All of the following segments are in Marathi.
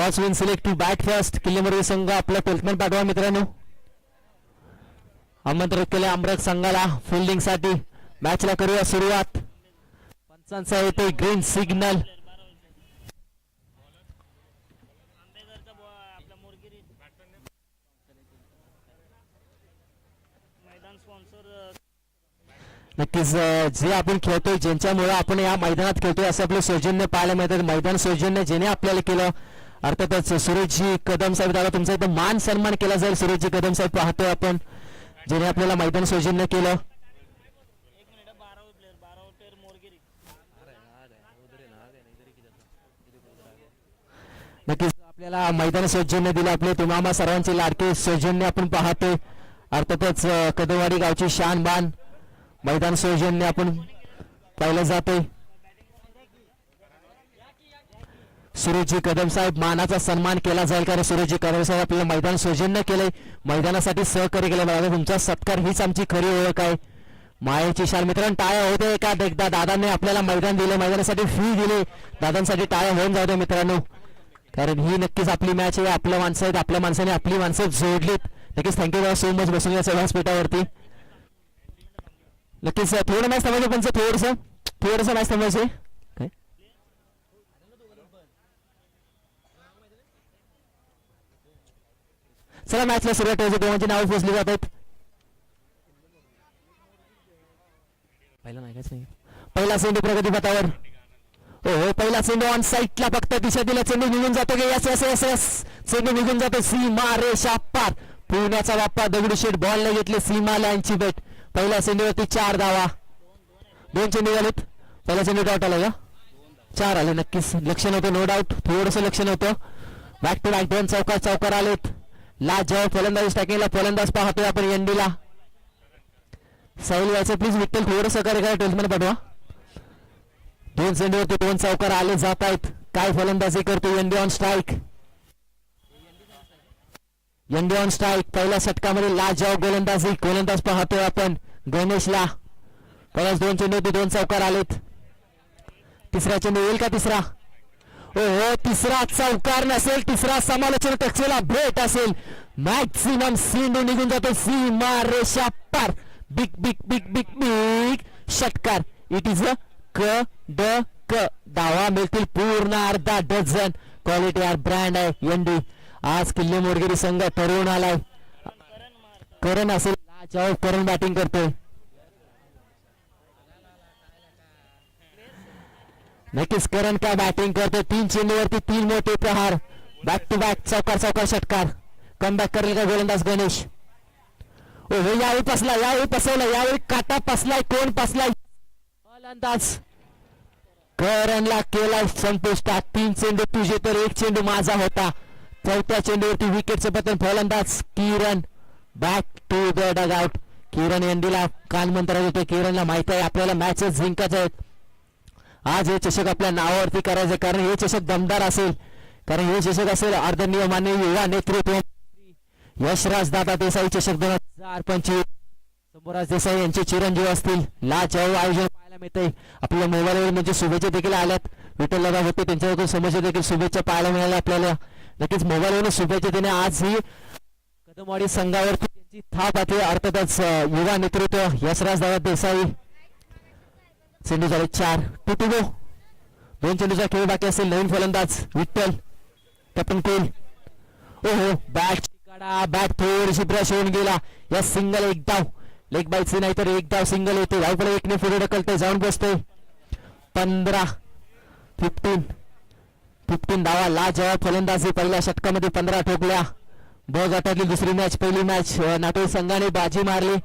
Toss win select to bat first Killemurgi संघ आपला ट्वेल्थमॅन पाठवा मित्रांनो. आमंत्रित केले अमरक संघाला फिल्डिंगसाठी. मॅचला करूया सुरुवात. पंचांचा येतोय ग्रीन सिग्नल नक्कीच जे आपण खेळतोय ज्यांच्यामुळे आपण या मैदानात खेळतोय असं आपलं सौजन्य पाहायला मिळतात मैदान सौजन्य ज्याने आपल्याला केलं अर्थातच सुरेशजी कदम साहेब दादा तुमचा इथं मान सन्मान केला जाईल. सुरेशजी कदम साहेब पाहतोय आपण ज्याने आपल्याला मैदान सौजन्य केलं. नक्कीच आपल्याला मैदान सौजन्य दिलं आपले तुम्हाला सर्वांचे लाडके सौजन्य आपण पाहतोय. अर्थातच कदमवाडी गावची शान बान मैदान सौजन्य आपण पाहिलं जातोय. सुरुजी कदम साहेब मानाचा सन्मान केला जाईल कारण सुरुजी कदम साहेब आपल्याला मैदान सौजन्य केलंय. मैदानासाठी सहकार्य केलं मला तुमचा सत्कार हीच आमची खरी ओळख आहे. मायेची शाल. मित्रांनो टाळ्या होते का एकदा. दादांनी आपल्याला मैदान दिलं. मैदानासाठी फी दिली. दादांसाठी टाळ्या होऊन जाऊ दे मित्रांनो. कारण ही नक्कीच आपली मॅच आहे. आपल्या माणसं आहेत. आपल्या माणसाने आपली माणसं जोडलीत. नक्कीच थँक्यू सो मच बसून या व्यासपीठावरती नक्कीच थोडं मॅच थांबायचं पण थोडस थोडस मॅच थांबायचं काय चला मॅचला सुरुवात ठेवायची दोघांची नावं पोचली जात आहेत. पहिला नाही काहीच नाही. पहिला चेंडू प्रगती पथावर. हो हो पहिला चेंडू ऑन साईडला फक्त दिशा दिला चेंडू निघून जातो. की यस यस यस यस चेंडू निघून जातो. सीमा रेषा पार पुण्याचा बाप्पा दगडूशेठ बॉल नाही घेतले. सीमा लाईनची बेट पहिल्या चेंडूवरती चार धावा. दोन चेंडू झालेत. पहिला चेंडू डॉट आला का चार आले नक्कीच. लक्ष नव्हतं नो डाऊट थोडस लक्ष नव्हतं बॅक टू बॅक दोन चौकार चौकार आलेत. ला जेव्हा फलंदाज टाकेला फलंदाज पाहतोय आपण एनडीला साहिल यायचं प्लीज विठ्ठल थोडं सहकार्य करा ट्वेल्थमध्ये पाठवा. दोन चेंडूवरती दोन चौकार आले जात आहेत. काय फलंदाजी करतो ND on strike ND on strike पहिल्या षटकामध्ये लाजवाब गोलंदाजी. गोलंदाज पाहतोय आपण गणेशला. पहिल्याच दोन चेंडूवरती दोन चौकार आलेत. तिसरा चेंडू येईल का तिसरा? ओ हो तिसरा चौकार नसेल तिसरा समालोचन कक्षेला भेट असेल. मॅक्सिमम चेंडू निघून जातो सीमा रेषा पार big big big big big षटकार इट इज अ क ड क दावा मिळतील पूर्ण अर्धा डझन क्वालिटी आर ब्रँड आहे एनडी आज किल्ले मोरगिरी संघ ठरवून आलाय करण असेल करण बॅटिंग करतोय नक्कीच करण काय बॅटिंग करतो तीन चेंडूवरती तीन मोठे प्रहार बॅक टू बॅक चौकार चौकार षटकार कम बॅक करेल का गोलंदाज गणेश ओ यावेळी पसला यावेळी पसवला यावेळी काटा पसलाय कोण पसलाय गोलंदाज करणला केला संपुष्टात तीन चेंडू तुझे तर एक चेंडू माझा होता. चौथ्या चेंडूवरती विकेटचं पतन फलंदाज Kiran back to the dugout Kiran एंडीला कानमंत्र देतो किरणला माहीत आहे आपल्याला मॅचेस जिंकायचे आहेत. आज हे चषक आपल्या नावावरती करायचं कारण हे चषक दमदार असेल. कारण हे चषक असेल अर्धनियमाने युवा नेतृत्व. यशराज दादा देसाई चषक दोन हजार पंचवीस शंभूराज देसाई यांचे चिरंजीव असतील. लाजवाब आयोजन पाहायला मिळतंय. आपल्या मोबाईलवर म्हणजे शुभेच्छा देखील आल्यात. विठ्ठल दादा होते त्यांच्याकडून समोरच्या देखील शुभेच्छा पाहायला मिळाल्या आपल्याला. नक्कीच मोबाईलवरून शुभेच्छा देणे आज ही कदमवाडी संघावरती त्यांची थाप आहे. अर्थातच युवा नेतृत्व यशराज दादा देसाई. चेंडू झाले चार टू टू दोन चेंडूचा खेळ बाकी असेल. नवीन फलंदाज विठ्ठल. कॅप्टन कोल. ओहो बॅट. बॅट थोडीशी ब्रश होऊन गेला. या सिंगल एक डाव. लेग बाईचे नाही तर एक डाव सिंगल येते. धावपडे एकने पुढे ढकलते जाऊन बसते पंधरा फिफ्टीन फिफ्टीन धावा जेव्हा फलंदाजी. पहिल्या षटकामध्ये पंधरा ठोकल्या. ब गटातली दुसरी मॅच पहिली मॅच नाटोई संघाने बाजी मारली.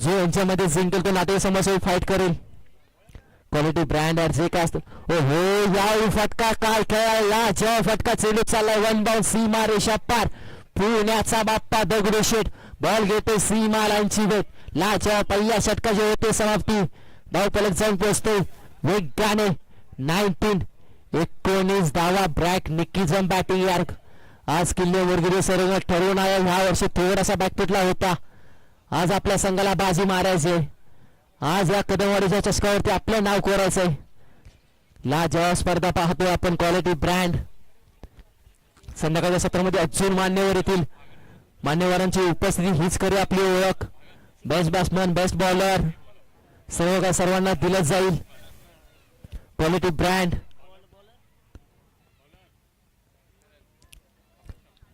जो यांच्यामध्ये जिंकेल तो नाटोई समाजसोबत फाईट करेल. क्वालिटी ब्रँड आहे जे काय असतं. ओ हो या फटका काय खेळायला? जेव्हा फटका चेंडू चाललाय. वन बाउंड सीमा रेषा पार. पुण्याचा बाप्पा दगडूशेठ बॉल घेते सीमालांची वेट लाच्या पहिल्या षटकाची होते समाप्ती. धावपलक जाऊन पोचतो वेगाने. नाईन्टीन एकोणीस धावा ब्रॅक. निकीजम बॅटिंग यार्क. आज किल्ले वरगिरी सरंग ठरवून आया. ह्या वर्षी थोडासा बॅकफुटला होता. आज आपल्या संघाला बाजी मारायचे. आज या कदमवाडीच्या चषकावरती आपलं नाव कोरायचंय. जेव्हा स्पर्धा पाहतोय आपण. क्वालिटी ब्रँड संध्याकाळच्या सत्रामध्ये अजून मान्यवर येतील. मान्यवरांची उपस्थिती हीच करी आपली ओळख. बेस्ट बॅट्समॅन बेस्ट बॉलर सर्व काय सर्वांना दिलं जाईल. क्वालिटी ब्रँड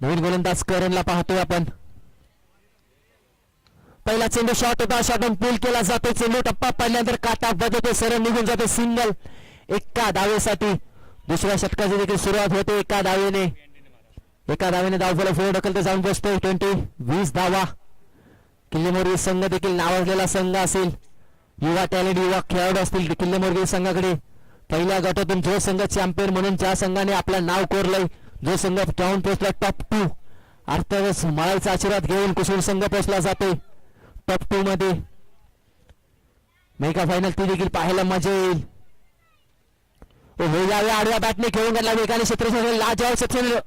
नवीन गोलंदाज करणला पाहतोय आपण. पहिला चेंडू शॉट होता शॉटून पूल केला जातो चेंडू टप्पा पडल्यानंतर काटा बदलतो सरळ निघून जातो सिंगल एका धावेसाठी दुसऱ्या षटकाची देखील सुरुवात होते. एका धावेने एका धावेने धाव फॉलो फोर ढकलते जाऊन बसतो. ट्वेंटी वीस धावा. किल्लेमोरगी संघ देखील नावाजलेला संघ असेल. युवा टॅलेंट युवा खेळाडू असतील किल्लेमोरगी संघाकडे. पहिल्या गटातून जो संघ चॅम्पियन म्हणून ज्या संघाने आपलं नाव कोरलंय जो संघ जाऊन पोहोचला टॉप टू अर्थातच माळाचा आशीर्वाद घेऊन कुसूर संघ पोहोचला जातोय. टॉप टू मध्ये. मेगा फायनल ती देखील पाहायला मजा येईल. हो यावेळी आडव्या बॅटने खेळून गेला वेगाने क्षेत्र लाजवाब क्षेत्र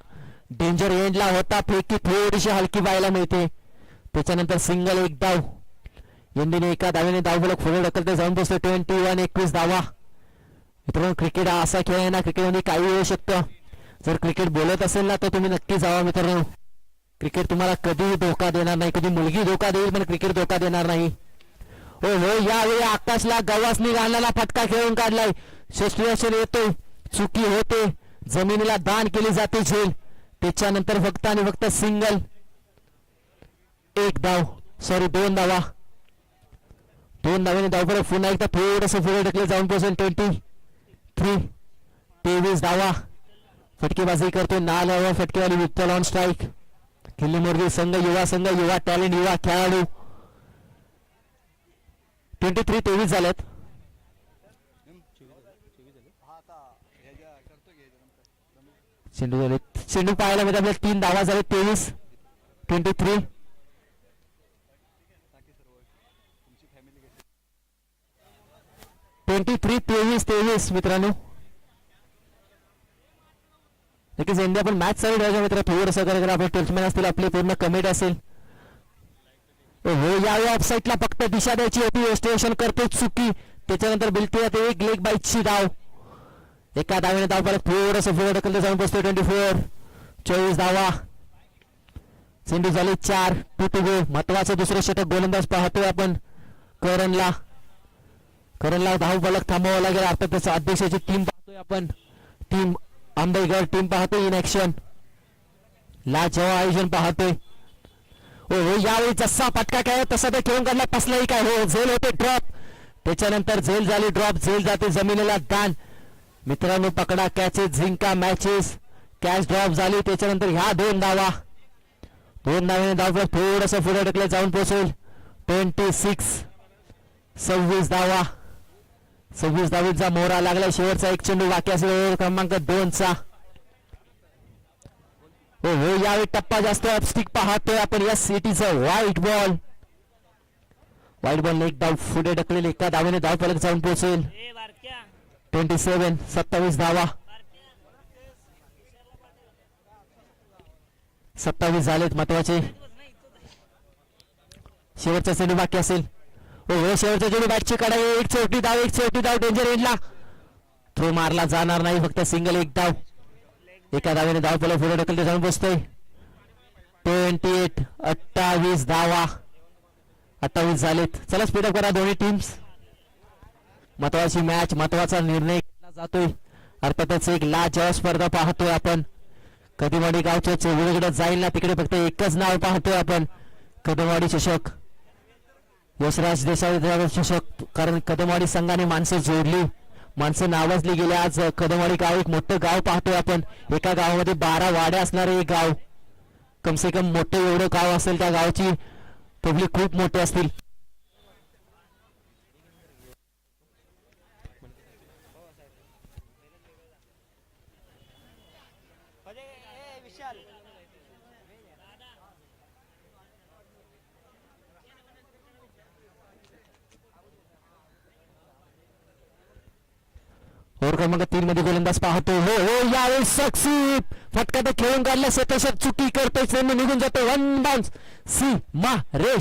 डेंजर एंडला होता. फेकी थोडीशी हलकी पाहायला मिळते. त्याच्यानंतर सिंगल एक डाव. यंदीने एका धावेने धाव फलक पुढे ढकलते. जाऊन बसतो. ट्वेंटी वन एकवीस धावा मित्रांनो क्रिकेट हा असा खेळ आहे ना क्रिकेटमध्ये काही येऊ शकतं. जर क्रिकेट बोलत असेल ना तर तुम्ही नक्की जावा मित्रांनो. क्रिकेट तुम्हाला कधीही धोका देणार नाही. कधी मुलगी धोका देईल पण क्रिकेट धोका देणार नाही. हो हो यावेळी आकाशला गवासनी गाण्याला फटका खेळून काढलाय. शस्त्रदर्शन येतो. चुकी होते. जमिनीला दान केली जाते झेल. त्याच्यानंतर फक्त आणि फक्त सिंगल. एक धाव सॉरी दोन धावा दोन धावाने धाव परत पुन्हा एकदा थोडस पुढे ढकले जाऊन पोहोचेल ट्वेंटी थ्री. तेवीस धावा फटकेबाजी करतोय. नाल हवा फटकेवाली विठ्ठल ऑन स्ट्राईक किल्ली मोरगी संघ युवा संघ युवा टॅलेंट युवा खेळाडू. ट्वेंटी थ्री तेवीस झाल्यात चेंडू झाले. चेंडू पाहायला मिळते आपल्याला तीन धावा झाले तेवीस ट्वेंटी थ्री ट्वेंटी थ्री तेवीस तेवीस मित्रांनो. नक्कीच इंडिया पण मॅच चालू ठेवायचा मित्र थोडंसं करायचं आपले टेल्समॅन असतील आपली पूर्ण कमेट असेल. हो यावेळी ऑफसाईटला फक्त दिशा द्यायची होती एस्टिमेशन करतो चुकी त्याच्यानंतर बिलती जाते एक लेग बाईटची धाव. एका धावेने धाव परत थोडंसं पुढे जाऊन बसतो ट्वेंटी फोर. चोवीस धावा. चेंडू झाले चार. टू टू गो महत्वाचं दुसरं षटक गोलंदाज पाहतोय आपण. करणला. करणला धाव फलक थांबवावा लागेल. अर्थात त्याचं अध्यक्षाची टीम पाहतोय आपण. टीम आंबेगड टीम पाहतोय इन ऍक्शन लाजवाब आयोजन पाहतोय. हो हो यावेळी जसा फटका काय तसा ते खेळून काढला. पसलाही काय हो झेल होते ड्रॉप त्याच्यानंतर झेल झाली ड्रॉप झेल जाते जमिनीला दान. मित्रांनो पकडा कॅचेस झिंका मॅचेस कॅच ड्रॉप झाली त्याच्यानंतर ह्या दोन धावा. दोन धावेने धाव थोडस पुढे ढकले जाऊन पोहोचेल. ट्वेंटी सिक्स सव्वीस धावा. सव्वीस धावीचा मोहरा लागला शेवटचा एक चेंडू बाकी असेल क्रमांक दोनचा. हो हो यावेळी टप्पा जास्त स्टिक पाहतोय आपण. या सिटीचा व्हाईट बॉल व्हाईट बॉल एक डाव पुढे ढकलेल. एका धावेने धाव जाऊन पोहोचेल. ट्वेंटी सेवन सत्तावीस धावा सत्तावीस झालेत महत्त्वाचे शेवटचा चेंडू बाकी असेल. हो हो शेवटचा चेंडू बॅटची कडा एक चौटी धाव एक चौटी धाव. डेंजर एंडला थ्रो मारला जाणार नाही. फक्त सिंगल एक धाव. एका धावेने धाव पुला पुढे ढकलते जाऊन बसतोय. ट्वेंटी एट अठ्ठावीस धावा. अठ्ठावीस झालेत. चला स्पीडअप करा दोन्ही टीम्स महत्वाची मॅच महत्त्वाचा निर्णय घेतला जातोय. अर्थातच एक लाजवाब स्पर्धा पाहतोय आपण. कधीवाडी गावच्या चौघडीकडे जाईल ना तिकडे फक्त एकच नाव पाहतोय आपण. कदमवाडी चषक यशराज देसाई चषक कारण कदमवाडी संघाने माणसं जोडली. माणसं नावाजली गेली. आज कदमवाडी गाव एक मोठं गाव पाहतोय आपण. एका गावामध्ये बारा वाड्या असणारे एक गाव. कमसे कम मोठं एवढं गाव असेल त्या गावाची. पब्लिक खूप मोठी असतील विशाल ओव्हर क्रमांक तीन मध्ये गोलंदाज पाहतो. हो हो यावेळी सक्सीप फटका तर खेळून काढला. शेतशत चुकी करतोय. चेंडू निघून जातो वन बाउन्स सी मा रे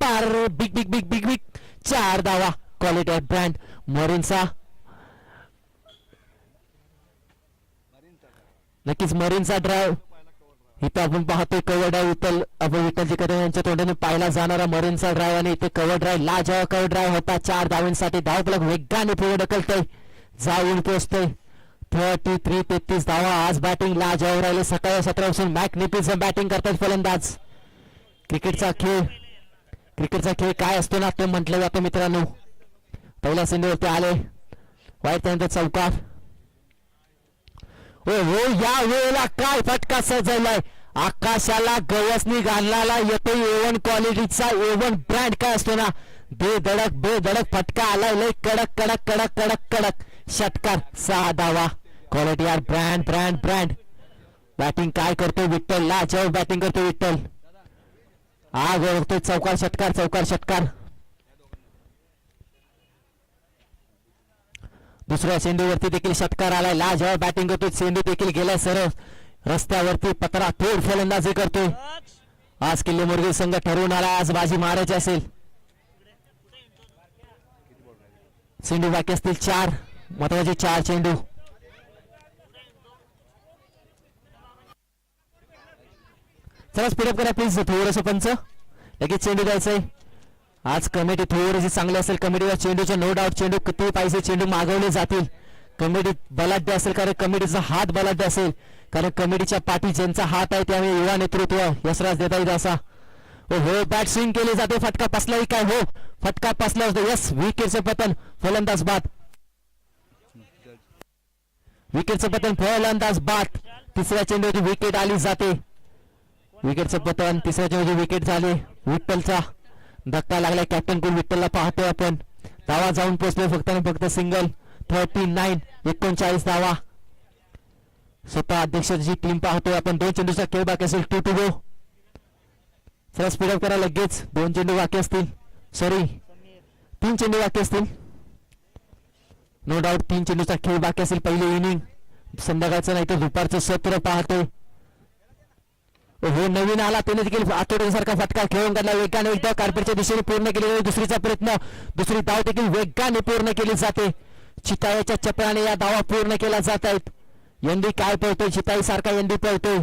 पार big big big big big चार धावा. क्वालिटी ब्रँड मरीनचा. नक्कीच मरीनचा ड्राईव्ह इथं आपण पाहतोय कव्हर ड्राईव्ह विठ्ठल आपण विठ्ठलजी कदम यांच्या तोंडाने पाहिला जाणारा मरीनचा ड्राईव्ह आणि इथे कव्हर ड्राईव्ह लाजवा कव्हर ड्राईव्ह होता. चार धावांसाठी धावपलक वेगाने पुढे ढकलतोय. जाऊन पोहोचतोय थर्टी थ्री तेहतीस धावा आज बॅटिंग जाऊ राहिले सकाळी सतरापासून मॅक निपीचं बॅटिंग करतात फलंदाज. क्रिकेटचा खेळ क्रिकेटचा खेळ काय असतो ना ते म्हटलं जातं मित्रांनो. पहिल्या सिंधूवरती आले. वाईट त्यानंतर चौकार. ओ हो या वेळेला काय फटका सजवलाय? आकाशाला गवसनी घालणारा येतो एवन क्वालिटीचा एवन ब्रँड काय असतो ना? बेधडक बेधडक फटका आलाय. लय कडक कडक कडक कडक कडक. षटकार सहा धावा. Quality R brand brand brand batting काय करतो विठ्ठल? लाजवाब बॅटिंग करतो विठ्ठल. आग ओळखतोय चौकार षटकार चौकार षटकार. दुसऱ्या चेंडूवरती देखील षटकार आलाय. लाजवाब बॅटिंग करतोय चेंडू देखील गेलाय सरळ. रस्त्यावरती पत्रा थोड फलंदाजी करतोय आज किल्ले मुरगी संघ ठरवून आला आज बाजी मारायची असेल. चेंडू बाकी असतील चार. महत्त्वाचे चार चेंडू चला स्पीडअप करा प्लीज थोडस पंच. लगेच चेंडू द्यायचंय. आज कमिटी थोडीशी चांगली असेल. कमिटीला चेंडूचे नो डाऊट चेंडू किती पाहिजे चेंडू मागवले जातील. कमिटी बलाढ्य असेल कारण कमिटीचा हात बलाढ्य असेल. कारण कमिटीच्या पाठी ज्यांचा हात आहे त्यामुळे युवा नेतृत्व यशराज देता येईल असा हो हो बॅट स्विंग केली जाते. फटका पसलाही काय? हो फटका पसला होतो यस विकेटचे पतन. फलंदाज बाद. विकेटचं पतन फलंदाज बाद तिसऱ्या चेंडूची विकेट आली जाते. विकेटचं पतन तिसऱ्या चेंडूची विकेट झाली. विठ्ठलचा धक्का लागला कॅप्टन कुल विठ्ठलला पाहतोय आपण. धावा जाऊन पोहोचले फक्त आणि फक्त सिंगल थर्टी नाईन एकोणचाळीस धावा. स्वतः अध्यक्षाची टीम पाहतोय आपण. दोन चेंडूचा खेळ बाकी असेल. टू टू गो चला स्पीडअप करा लगेच. दोन चेंडू बाकी असतील. सॉरी तीन चेंडू बाकी असतील. नो डाऊट तीन चेंडूचा खेळ बाकी असेल पहिले इनिंग संध्याकाळचं नाही तर दुपारचं सत्र पाहतोय. हो नवीन आला त्याने देखील आठवड्यासारखा फटका खेळून काढला. वेगाने एकदा कार्पेटच्या दिशेने पूर्ण केलेला दुसरीचा प्रयत्न दुसरी धाव देखील वेगाने पूर्ण केली जाते. चिताळ्याच्या चपळाने या धावा पूर्ण केल्या जात आहेत. यंदी काय पळतोय? चिताई सारखा यंदी पळतोय.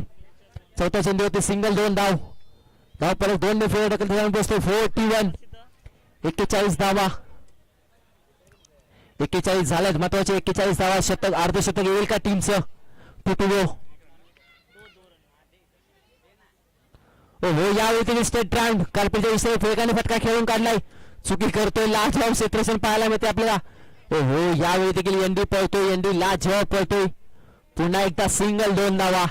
चौथ्या चेंडूवरती सिंगल दोन धाव धाव परत दोन ने फेर ढकलत फोर्टी वन एक्केचाळीस धावा. एक्केचाळीस झाल्यात महत्त्वाचे एक्केचाळीस धावा शतक अर्धशतक येईल का टीमचं टुटुबो हो यावेळी तुम्ही स्टेट रँक कार्पेटच्या विषयी फेकाने फटका खेळून काढलाय. चुकी करतोय लाजवाब क्षेत्रसन पाहायला मिळते आपल्याला. ओ हो यावेळी देखील एनडी पळतोय एनडी लाजवाब पळतोय. पुन्हा एकदा सिंगल दोन धावा.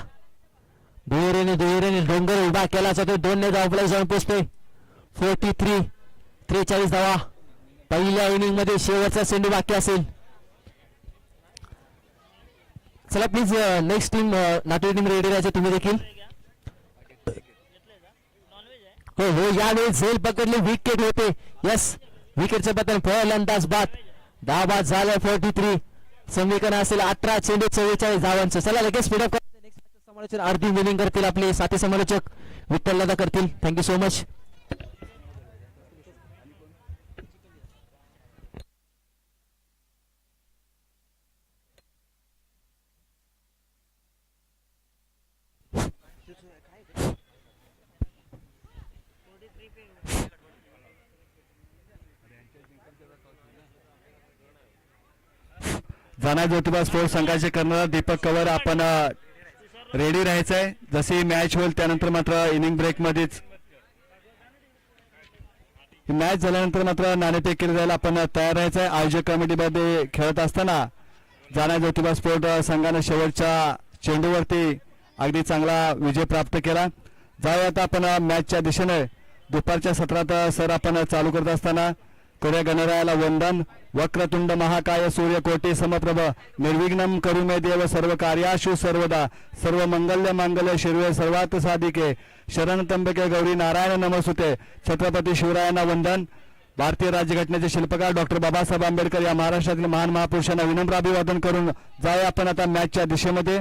दुहेरीने दुहेरीने डोंगर उभा केला जातोय दोन ने धावपला जाऊन पोचतोय. फोर्टी थ्री त्रेचाळीस धावा. पहिल्या इनिंगमध्ये शेवटचा चेंडू बाकी असेल. चला प्लीज नेक्स्ट टीम नाटो टीम रेडी राहायचे तुम्ही देखील. हो हो यावेळी झेल पकडले विकेट होते. यस विकेटच्या पतन फलंदाज बाद. दहा बाद झालं फोर्टी थ्री समीकरण असेल अठरा चेंडू चव्वेचाळीस धावांचं. चला लगेच स्पीडअप समालोचन अर्धी मिनिंग करतील आपले साथी समालोचक विठ्ठल दादा करतील. थँक्यू सो मच जाना ज्योतिबा स्पोर्ट्स संघाचे कर्णधार दीपक कवर. आपण रेडी राहायचं आहे जशी मॅच होईल त्यानंतर मात्र इनिंग ब्रेक मध्येच. मॅच झाल्यानंतर मात्र नाणेफेक केली जायला आपण तयार राहायचं आहे आयोजक कमिटीमध्ये खेळत असताना जाना ज्योतिबा स्पोर्ट संघाने शेवटच्या चेंडूवरती अगदी चांगला विजय प्राप्त केला. जाऊया आता आपण मॅचच्या दिशेने. दुपारच्या सत्रात सर आपण चालू करत असताना कोऱ्या गणरायाला वंदन. वक्रतुंड महाकाय सूर्यकोटी समप्रभ. निर्विघ्नम करू मे देव सर्व कार्याशु सर्वदा. सर्व मंगल्य मांगल्य शिरवे सर्वात साधिके. शरण तंबके गौरी नारायण नमसुते छत्रपती शिवरायांना वंदन. भारतीय राज्यघटनेचे शिल्पकार डॉक्टर बाबासाहेब आंबेडकर या महाराष्ट्रातील महान महापुरुषांना विनम्र अभिवादन करून जाऊया आपण आता मॅचच्या दिशेमध्ये.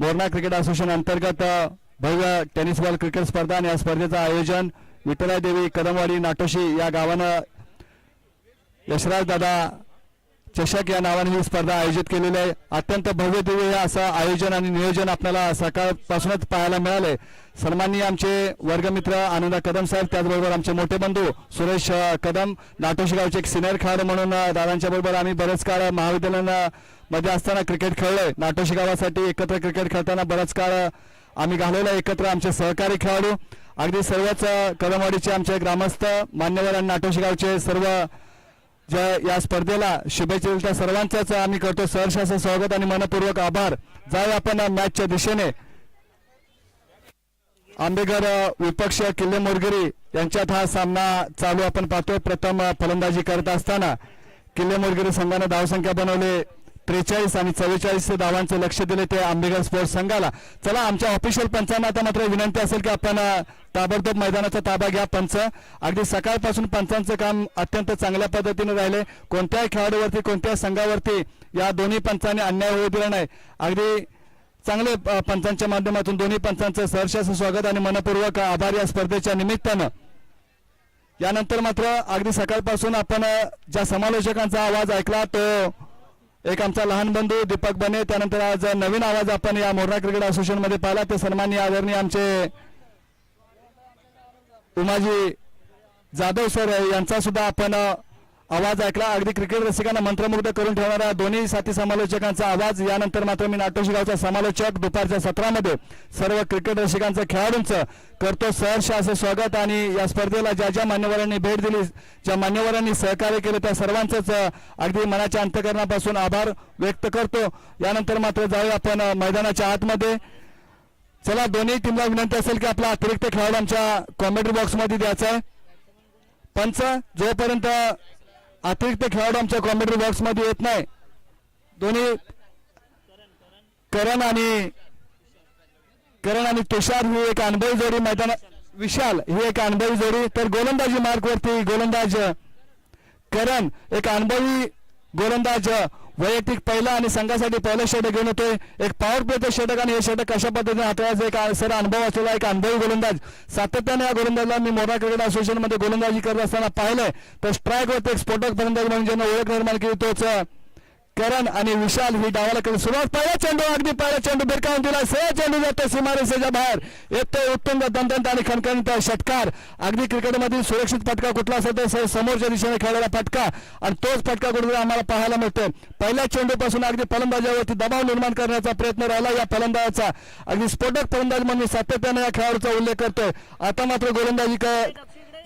मोरणा क्रिकेट असोसिएशन अंतर्गत भव्य टेनिस बॉल क्रिकेट स्पर्धा आणि या स्पर्धेचं आयोजन. विठ्ठलादेवी कदमवाडी नाटोशी या गावानं यशराज दादा चषक या नावाने ही स्पर्धा आयोजित केलेली आहे. अत्यंत भव्य दिव्य असं आयोजन आणि नियोजन आपल्याला सकाळपासूनच पाहायला मिळालंय. सन्माननीय आमचे वर्गमित्र आनंदा कदम साहेब त्याचबरोबर आमचे मोठे बंधू सुरेश कदम नाटोशी गावचे एक सिनियर खेळाडू म्हणून दादांच्या बरोबर आम्ही बरेच काळ महाविद्यालयानं मध्ये असताना क्रिकेट खेळलोय. नाटोशी गावासाठी एकत्र क्रिकेट खेळताना बराच काळ आम्ही घालवला. एकत्र आमचे सहकारी खेळाडू. अगदी सर्वच कदमवाडीचे आमचे ग्रामस्थ मान्यवर आणि नाटोशी गावचे सर्व ज्या या स्पर्धेला शुभेच्छा सर्वांचाच आम्ही करतो. सहर्ष असं स्वागत आणि मनपूर्वक आभार. जाऊया आपण मॅचच्या दिशेने. आंबेघर विपक्ष किल्ले मोरगिरी यांच्यात हा सामना चालू आपण पाहतोय. प्रथम फलंदाजी करत असताना किल्ले मोरगिरी संघानं धावसंख्या बनवले. त्रेचाळीस आणि चव्वेचाळीस धावांचं लक्ष दिले ते आंबेघर स्पोर्ट्स संघाला. चला आमच्या ऑफिशियल पंचांना आता मात्र विनंती असेल की आपण ताबडतोब मैदानाचा ताबा घ्या पंच. अगदी सकाळपासून पंचांचं काम अत्यंत चांगल्या पद्धतीने राहिले. कोणत्याही खेळाडूवरती कोणत्याही संघावरती या दोन्ही पंचांनी अन्याय होऊ दिला नाही. अगदी चांगले पंचांच्या माध्यमातून दोन्ही पंचांचं सहर्षाचं स्वागत आणि मनपूर्वक आभार या स्पर्धेच्या निमित्तानं. यानंतर मात्र अगदी सकाळपासून आपण ज्या समालोचकांचा आवाज ऐकला तो एक आमचा लहान बंधू दीपक बने त्यानंतर आज नवीन आवाज आपण या मोर्ना क्रिकेट असोसिएशनमध्ये पाहिला. ते सन्मान्य आदरणीय आमचे उमाजी जाधव सर यांचा सुद्धा आपण आवाज ऐकला. अगदी क्रिकेट रसिकांना मंत्रमुग्ध करून ठेवणारा दोन्ही साथी समालोचकांचा आवाज. यानंतर मात्र मी नाटोशी गावचा समालोचक दुपारच्या सत्रामध्ये सर्व क्रिकेट रसिकांचं खेळाडूंचं करतो सहर्ष असं स्वागत आणि या स्पर्धेला ज्या ज्या मान्यवरांनी भेट दिली ज्या मान्यवरांनी सहकार्य केलं त्या सर्वांचंच अगदी मनाच्या अंतकरणापासून आभार व्यक्त करतो. यानंतर मात्र जाऊया आपण मैदानाच्या आतमध्ये. चला दोन्ही टीमला विनंती असेल की आपला अतिरिक्त खेळाडू आमच्या कॉमेंट्री बॉक्समध्ये द्यायचा आहे. पंच जोपर्यंत अतिरिक्त खेळाडू आमच्या कॉमेंट्री बॉक्समध्ये येत नाही. दोन्ही करण आणि करण आणि तुषार ही एक अनुभवी जोडी मैदान विशाल ही एक अनुभवी जोडी. तर गोलंदाजी मार्कवरती गोलंदाज करण एक अनुभवी गोलंदाज वैयक्तिक पहिला आणि संघासाठी पहिलं षटक घेऊन येतोय. एक पॉवर प्लेचं षटक आणि हे षटक कशा पद्धतीने हाताळायचं एक सर अनुभव असलेला एक अनुभवी गोलंदाज. सातत्याने या गोलंदाजला मी मोठा क्रिकेट असोसिएशनमध्ये गोलंदाजी करत असताना पाहिलंय. तर स्ट्राईक वरती एक स्फोटक फलंदाज म्हणून ज्यांना ओळख निर्माण केली तोच करण आणि विशाल ही डावाला केली सुरुवात. पहिला चेंडू अगदी पहिला चेंडू भिरकावून दिला. सहज चेंडू जातो सीमारेषेच्या बाहेर. येतोय उत्तम दंतंत आणि खणखणीत षटकार. अगदी क्रिकेटमधील सुरक्षित फटका कुठला असेल तर समोरच्या दिशेने खेळलेला फटका. आणि तोच फटका कुठेतरी आम्हाला पाहायला मिळतोय. पहिल्या चेंडूपासून अगदी फलंदाजावरती दबाव निर्माण करण्याचा प्रयत्न राहिला या फलंदाजाचा. अगदी स्फोटक फलंदाज म्हणून सातत्याने या खेळाडूचा उल्लेख करतोय. आता मात्र गोलंदाजी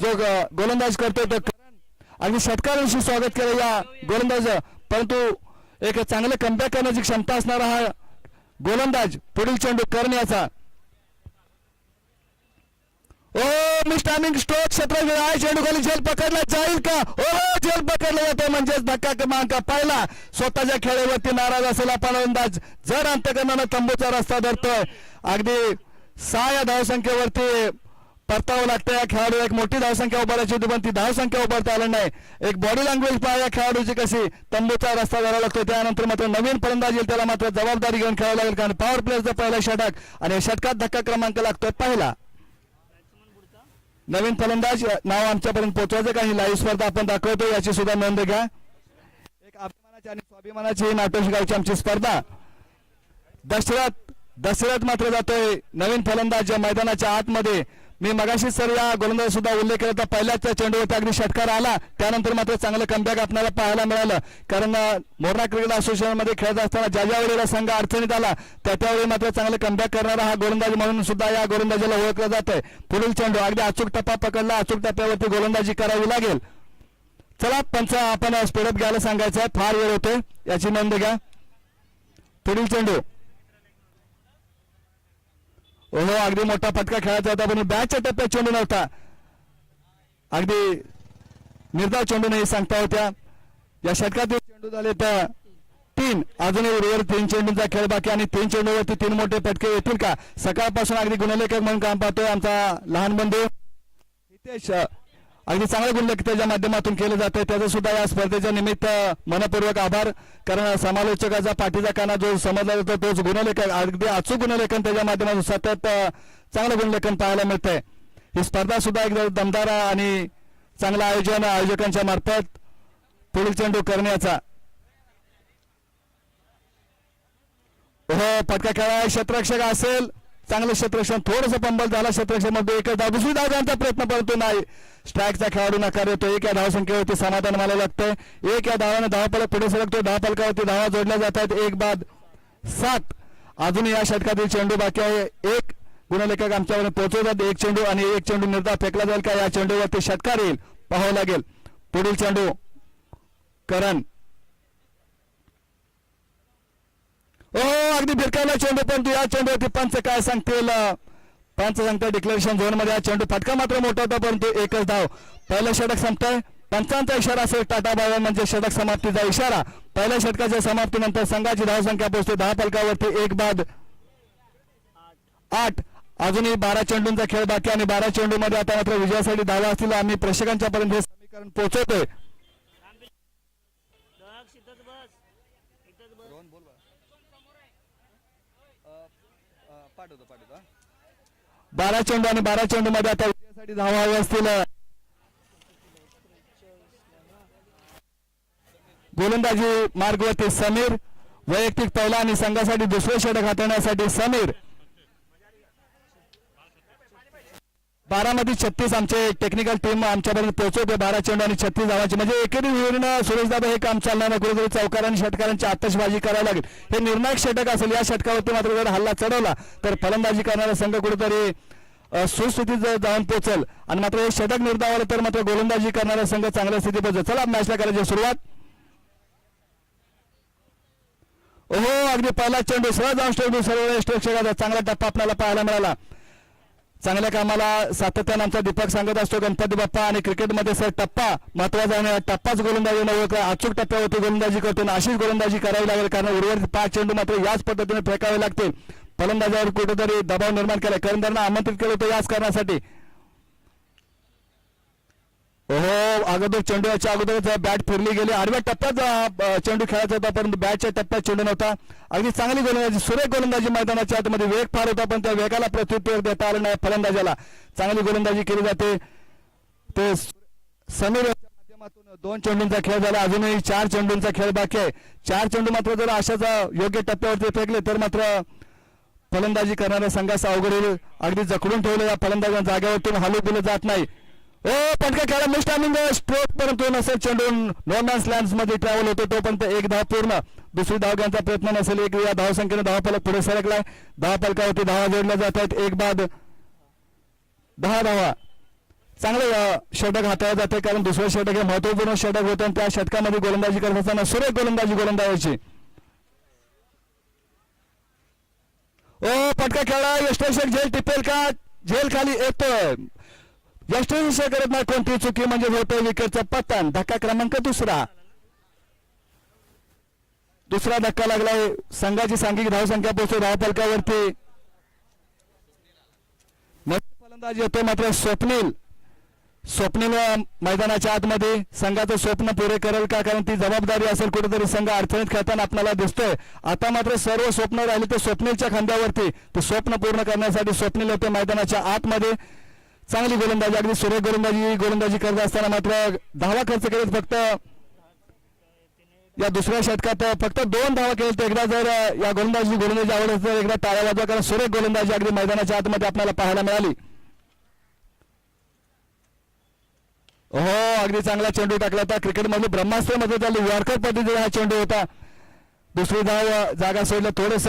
जो ग- गोलंदाज करतोय तो अगदी षटकारांशी स्वागत केलं या गोलंदाज. परंतु एक चांगलं कमबॅक करण्याची क्षमता असणारा हा गोलंदाज पुढील चेंडू करण्याचा. ओ मिस टायमिंग स्ट्रोक क्षेत्र आहे. चेंडू खाली झेल पकडला जाईल का? ओ झेल पकडला जातो म्हणजेच धक्का क्रमांक पहिला. स्वतःच्या खेळावरती नाराज असलेला फलंदाज जर अंतकरणानं तंबूचा रस्ता धरतोय. अगदी सहा या धावसंख्येवरती परतावं लागतं या खेळाडू एक मोठी धावसंख्या उभारायची होती पण ती धावसंख्या उभारता आली नाही. एक बॉडी लँग्वेज पहा या खेळाडूची कशी तंबूचा रस्ता धरावा लागतो त्यानंतर मात्र नवीन फलंदाज येईल त्याला मात्र जबाबदारी घेऊन खेळावं लागेल कारण पॉवर प्लेअरचा पहिला षटक आणि षटकात धक्का क्रमांक लागतोय पहिला. नवीन फलंदाज नाव आमच्यापर्यंत पोहोचवायचं काही लाईव्ह स्पर्धा आपण दाखवतो याची सुद्धा नोंद घ्या. एक अभिमानाची आणि स्वाभिमानाची नाटोशी गावची आमची स्पर्धा. दशरथ दशरथ मात्र जातोय. नवीन फलंदाज या मैदानाच्या आतमध्ये. मी मगाशी सर या गोलंदाज सुद्धा उल्लेख केला होता. पहिल्याच चेंडूवरती अगदी षटकार आला. त्यानंतर मात्र चांगलं कमबॅक आपल्याला पाहायला मिळालं. कारण अं, मोरणा क्रिकेट असोसिएशनमध्ये खेळत असताना ज्या ज्या वेळेला संघ अडचणीत आला त्या त्यावेळी मात्र चांगलं कमबॅक करणारा हा गोलंदाज म्हणून सुद्धा या गोलंदाजाला ओळखलं जात आहे पुढील चेंडू अगदी अचूक टप्पा पकडला. अचूक टप्प्यावरती गोलंदाजी करावी लागेल. चला पंच आपण स्पीडअप घ्यायला सांगायचं आहे फार वेळ होतोय. याची नोंद घ्या. पुढील चेंडू. ओहो अगदी मोठा फटका खेळायचा होता पण बॅचच्या टप्प्यात चेंडू नव्हता. अगदी निर्धाव चेंडू नाही सांगता होत्या. या षटकातील चेंडू झाले तर तीन. अजूनही उर्वरित तीन चेंडूंचा खेळ बाकी आणि तीन चेंडूवरती तीन मोठे फटके येतील का? सकाळपासून अगदी गुणलेखक म्हणून काम पाहतोय आमचा लहान बंधू हितेश. अगदी चांगलं गुणलक्ष त्याच्या माध्यमातून केलं जातं त्याचा सुद्धा या स्पर्धेच्या निमित्त मनपूर्वक आभार. कारण समालोचकाचा पाठीचा काना जो समजला जातो तोच गुणलेखन अगदी अचूक गुणलेखन त्याच्या माध्यमातून सतत चांगलं गुणलेखन पाहायला मिळतंय. ही स्पर्धा सुद्धा एकदा दमदार आणि चांगलं आयोजन आयोजकांच्या मार्फत पुढील चेंडू करण्याचा. हो पटका खेळा क्षेत्ररक्षक असेल. चांगलं क्षेत्रक्षण थोडस पंबल झाला क्षेत्ररक्षक एकच एक धाव दुसरी धाव घ्यायचा प्रयत्न परंतु नाही. स्ट्राईकचा खेळाडू नकार येतो एक या धाव संख्येवरती समाधान मला लागतंय. एक या धावाने धावपालक पुढे सरकतो धावपालकावरती धावा जोडल्या जात आहेत एक बाद सात. अजून या षटकातील चेंडू बाकी आहे. एक गुणलेखक आमच्यावर पोहोचवतात एक चेंडू आणि एक चेंडू निर्धार फेकला जाईल का? या चेंडूवरती षटकार येईल. पाहावं लागेल. पुढील चेंडू करण. हो अगदी भिरकावला चेंडू पण या चेंडूवरती पंच काय सांगतील? पंच सांगतात डिक्लेरेशन झोनमध्ये हा चेंडू फटका मात्र मोठा होता परंतु एकच धाव. पहिलं षटक संपतंय. पंचांचा इशारा असेल टाटा बाबा म्हणजे षटक समाप्तीचा इशारा. पहिल्या षटकाच्या समाप्तीनंतर संघाची धावसंख्या पोहोचते दहा फलकावरती एक बाद. आठ. अजूनही बारा चेंडूंचा खेळ बाकी आणि बारा चेंडू मध्ये आता मात्र विजयासाठी धावा असतील. आम्ही प्रेक्षकांच्या पर्यंत हे समीकरण पोहोचवतोय. बारा चेंडू आणि बारा चेंडू मध्ये आता विजयासाठी धावा हव्या असतील. गोलंदाजी मार्गवरती समीर वैयक्तिक पहिला आणि संघासाठी दुसरे षटक हाताळण्यासाठी समीर. बारामध्ये छत्तीस आमचे टेक्निकल टीम आमच्यापर्यंत पोहोचवते बारा चेंडू आणि छत्तीस धावाची. म्हणजे एकेरी विहिरीनं सुरेश दादा हे काम चालणार नाही. कुठेतरी चौकार आणि षटकारांची आतषबाजी करावी लागेल. हे निर्णायक षटक असेल. या षटकावरती मात्र जर हल्ला चढवला तर फलंदाजी करणारा संघ कुठेतरी सुस्थितीत जर जाऊन पोहोचल. आणि मात्र हे षटक निर्धावलं तर मात्र गोलंदाजी करणारा संघ चांगल्या स्थितीत पोहोचेल. चला मॅचला करायची सुरुवात. ओहो अगदी पहिला चेंडू सरळ जाऊन चेंडू सर्व चांगला टप्पा आपल्याला पाहायला मिळाला. चांगल्या कामाला सातत्यानं आमचा दीपक सांगत असतो गणपती बाप्पा आणि क्रिकेटमध्ये सर टप्पा महत्त्वाचा आहे. टप्पाच गोलंदाजी न ओळखला अचूक टप्प्यावरती गोलंदाजी करतो. आणि अशीच गोलंदाजी करावी लागेल कारण उर्वरित पाच चेंडू मात्र याच पद्धतीने फेकावे लागते फलंदाजावर कुठेतरी दबाव निर्माण केला करंदांना आमंत्रित केलं होतं याच कारणासाठी. हो अगोदर चेंडूच्या अगोदरच बॅट फिरली गेली. आडव्या टप्प्यात चेंडू खेळायचा होता परंतु बॅटच्या टप्प्यात चेंडू नव्हता. अगदी चांगली गोलंदाजी सुरेख गोलंदाजी मैदानाच्या आतमध्ये वेग फार होता पण त्या वेगाला प्रत्युत्तर देता आलं नाही फलंदाजाला. चांगली गोलंदाजी केली जाते. ते समीर माध्यमातून दोन चेंडूंचा खेळ झाला. अजूनही चार चेंडूंचा खेळ बाकी आहे. चार चेंडू मात्र जर अशाच योग्य टप्प्यावरती फेकले तर मात्र फलंदाजी करणाऱ्या संघाचा अवघड अगदी जखडून ठेवलं या फलंदाजा जागेवरतून हलू दिलं जात नाही. ओ पटका खेळा मिस्ट आणि स्ट्रोक परंतु नसेल चेंडून. नो मॅन्समध्ये ट्रॅव्हल होतो तोपर्यंत एक धाव पूर्ण. दुसरी धाव घ्यायचा प्रयत्न नसेल एक या धाव संख्येने धाव फलक पुढे सरकलाय. दहा फलकावरती धावा जोडल्या जात आहेत एक बाद. दहा धावा. चांगलं षटक हाताळलं जाते कारण दुसरं षटक हे महत्त्वपूर्ण षटक होतं आणि त्या षटकामध्ये गोलंदाजी करत असताना सुरेख गोलंदाजी गोलंदाजाची ओ पटका खेळा. यष्टरक्षक झेल टिपेल का? झेल खाली येतोय. यष्टरक्षक करत नाही कोणती चुकी म्हणजे होतोय विकेटचं पतन. धक्का क्रमांक दुसरा. दुसरा धक्का लागलाय. संघाची सांघिक धावसंख्या पोहोचतो धावफलकावरती फलकावरती फलंदाज येतो मात्र स्वप्नील. स्वप्नील मैदानाच्या आतमध्ये संघाचं स्वप्न पुरे करेल का? कारण ती जबाबदारी असेल कुठेतरी संघ अडचणीत खेळताना आपल्याला दिसतोय. आता मात्र सर्व स्वप्न राहिले ते स्वप्नीलच्या खांद्यावरती. ते स्वप्न पूर्ण करण्यासाठी स्वप्नील होते मैदानाच्या आतमध्ये. चांगली गोलंदाजी अगदी सुरेख गोलंदाजी. गोलंदाजी करत असताना मात्र धावा खर्च करत फक्त या दुसऱ्या षटकात फक्त दोन धावा केले तर एकदा जर या गोलंदाजी गोलंदाजी आवडत असेल एकदा टाळ्या वाजवा. कारण सुरेख गोलंदाजी अगदी मैदानाच्या आतमध्ये आपल्याला पाहायला मिळाली. हो अगदी चांगला चेंडू टाकला होता. क्रिकेटमध्ये ब्रह्मास्त्रमध्ये झाली यॉर्कर पद्धतीचा हा चेंडू होता. दुसरी धाव जागा सोडलं. थोडस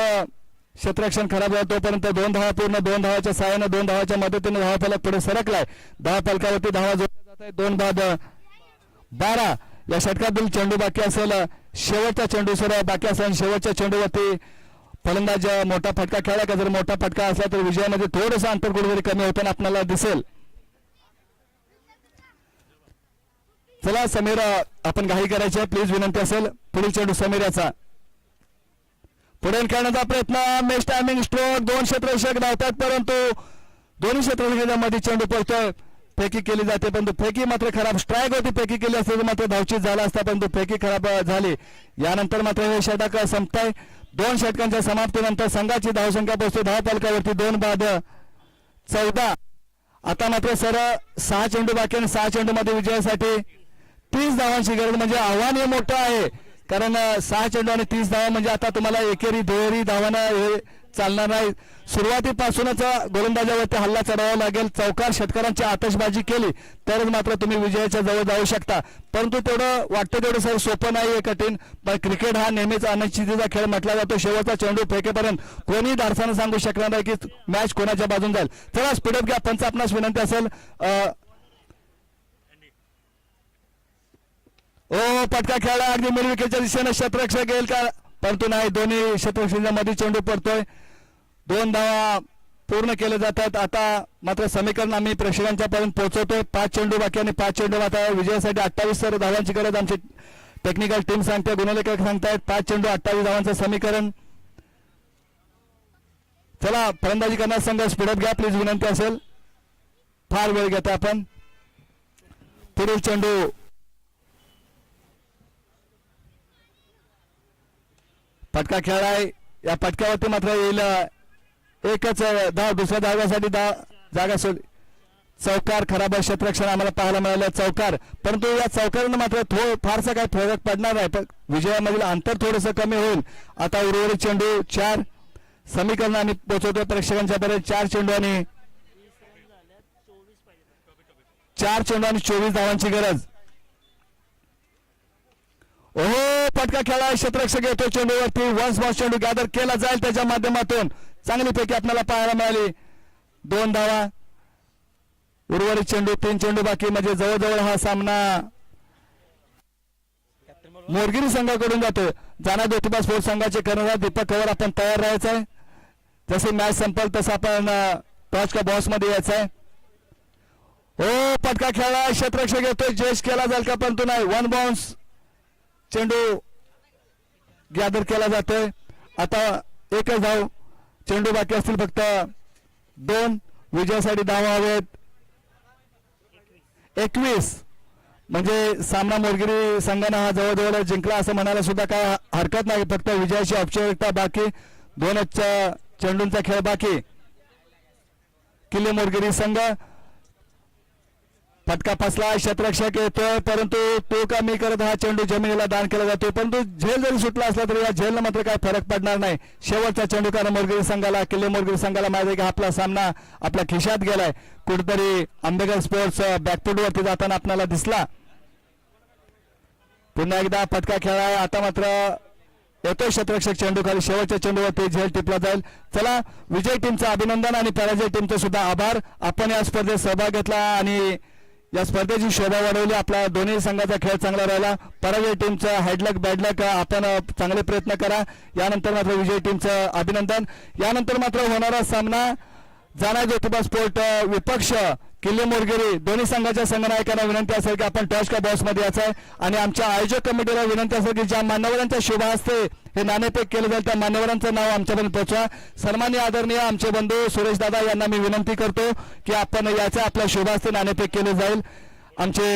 क्षेत्ररक्षण खराब झालं तोपर्यंत दोन धावा पूर्ण दोन धावाच्या सहाय्यानं दोन धावाच्या मदतीने धावा फलक पुढे सरकलाय. दहा फलकावरती धावा जोडल्या जात आहे दोन बाद बारा. या षटकातील चेंडू बाकी असेल. शेवटचा चेंडू सर बाकी असेल. शेवटच्या चेंडूवरती फलंदाज मोठा फटका. खेळला का जर मोठा फटका असला तर विजयामध्ये थोडंसं अंतर कुठेतरी कमी होताना आपल्याला दिसेल. चला समीर आपण घाई करायची प्लीज विनंती असेल. पुढील चेंडू समीर याचा खेळण्याचा प्रयत्न. मेस टायमिंग स्ट्रोक दोन क्षेत्ररक्षक धावतात परंतु दोन्ही क्षेत्ररक्षकांमध्ये चेंडू पडतोय फेकी केली जाते परंतु फेकी मात्र खराब. स्ट्राईक होती फेकी केली असते मात्र धावची झाला असता परंतु फेकी खराब झाली. यानंतर मात्र हे षटक संपताय. दोन षटकांच्या समाप्तीनंतर संघाची धावसंख्या पोहोचते. धाव पालकावरती दोन बाद. चौदा. आता मात्र सर सहा चेंडू बाकी आणि सहा चेंडू मध्ये विजयासाठी तीस धावांची गरज म्हणजे आव्हान हे मोठं आहे. कारण सहा चेंडू आणि तीस धावा म्हणजे आता तुम्हाला एकेरी दुहेरी धावानं हे चालणार नाही सुरुवातीपासूनच गोलंदाजावरती हल्ला चढावा लागेल. चौकार षटकारांची आतषबाजी केली तरच मात्र तुम्ही विजयाच्या जवळ जाऊ शकता. परंतु तेवढं वाटतं तेवढं सर सोपं नाही आहे कठीण. पण क्रिकेट हा नेहमीच अनिश्चिततेचा खेळ म्हटला जातो. शेवटचा चेंडू फेकेपर्यंत कोणी धाडसानं सांगू शकणार नाही की मॅच कोणाच्या बाजून जाईल. चला स्पीडअप घ्या. पंच आपणास विनंती असेल ओ पटका खेळला अगदी मिरविकेच्या दिशेनं शतरक्षक येईल का? परंतु नाही दोन्ही शतरक्षकांच्या मध्ये चेंडू पडतोय. दोन धावा पूर्ण केले जातात. आता मात्र समीकरण आम्ही प्रेक्षकांच्या पर्यंत पोहोचवतोय. पाच चेंडू बाकी आणि पाच चेंडू आता विजयासाठी अठ्ठावीस तर धावांची गरज आमची टेक्निकल टीम सांगते गुणलेखक सांगतायत. पाच चेंडू अठ्ठावीस धावांचं समीकरण. चला फलंदाजी करण्यास संघ स्पीडअप घ्या. प्लीज विनंती असेल. फार वेळ घेतो आपण. पुढील चेंडू फटका खेळाय या फटक्यावरती मात्र येईल एकच धाव दुसऱ्या धाव्यासाठी धाव जागा सोडली चौकार खराब क्षेत्रक्षण आम्हाला पाहायला मिळालं. चौकार परंतु या चौकारानं मात्र थो फारसा काही फरक पडणार नाही. पण विजयामधील अंतर थोडंसं कमी होईल. आता उर्वरित चेंडू चार समीकरण आम्ही पोहोचवतो प्रेक्षकांच्या पर्यंत चार चेंडू आणि चार चेंडू आणि चोवीस धावांची गरज. ओहो पटका खेळा क्षेत्ररक्षक येतो चेंडूवरती. वन्स बॉस चेंडू गॅदर केला जाईल त्याच्या माध्यमातून. चांगलीपैकी आपल्याला पाहायला मिळाली. दोन धावा. उर्वरित चेंडू तीन चेंडू बाकी म्हणजे जवळजवळ हा सामना मोरगिरी संघाकडून जातो जाना ज्योतिबा स्पोर्ट्स संघाचे कर्णधार दीपक कवर आपण तयार राहायचं आहे जसे मॅच संपल तसं आपण टॉच का बॉसमध्ये यायचं आहे हो, ओ पटका खेळा क्षेत्ररक्षक येतोय जेश केला जाईल का पण तो नाही. वन बाउन्स चेंडू गॅदर केला जातोय. आता एकच धाव. चेंडू बाकी असतील फक्त दोन. विजयासाठी धावा हवेत. एकवीस. म्हणजे सामना मोरगिरी संघानं हा जवळजवळ जिंकला असं म्हणायला सुद्धा काय हरकत नाही. फक्त विजयाची औपचारिकता बाकी. दोनच चेंडूंचा खेळ बाकी. किल्ले मोरगिरी संघ. फटका फसला क्षेत्ररक्षक येतोय परंतु तो का मी करत हा चेंडू जमिनीला दान केला जातोय. परंतु झेल जरी सुटला असला तरी या झेलनं मात्र काय फरक पडणार नाही. शेवटचा चेंडू कारण मोरगिरी संघाला किल्ले मोरगिरी संघाला माहिती की आपला सामना आपल्या खिशात गेलाय. कुठेतरी आंबेकर स्पोर्ट्स बॅकफूट वरती जाताना आपल्याला दिसला. पुन्हा एकदा फटका खेळाय आता मात्र येतोय क्षेत्ररक्षक चेंडू खाली. शेवटच्या चेंडूवरती झेल टिपला जाईल. चला विजय टीमचं अभिनंदन आणि पराजय टीमचं सुद्धा आभार. आपण या स्पर्धेत सहभाग घेतला आणि या स्पर्धेची शोभा वाढवली. आपला दोन्ही संघाचा खेळ चांगला राहिला. पराजय टीमचं हॅडलक बॅडलक आपण चांगले प्रयत्न करा. यानंतर मात्र विजय टीमचं अभिनंदन. यानंतर मात्र होणारा सामना जाना ज्योतिबा स्पोर्ट विपक्ष किल्ले मोरगिरी दोन्ही संघाच्या संघनायकांना विनंती असेल की आपण टॉच का बॉसमध्ये यायचं आहे आणि आमच्या आयोजक कमिटीला विनंती असेल की ज्या मान्यवरांच्या शुभ हस्ते हे नाणेफेक केलं जाईल त्या मान्यवरांचं नाव आमच्यापर्यंत पोहोचवा. सन्मान्य आदरणीय आमचे बंधू सुरेश दादा यांना मी विनंती करतो की आपण याचं आपल्या शुभ हस्ते नाणेफेक केले जाईल. आमचे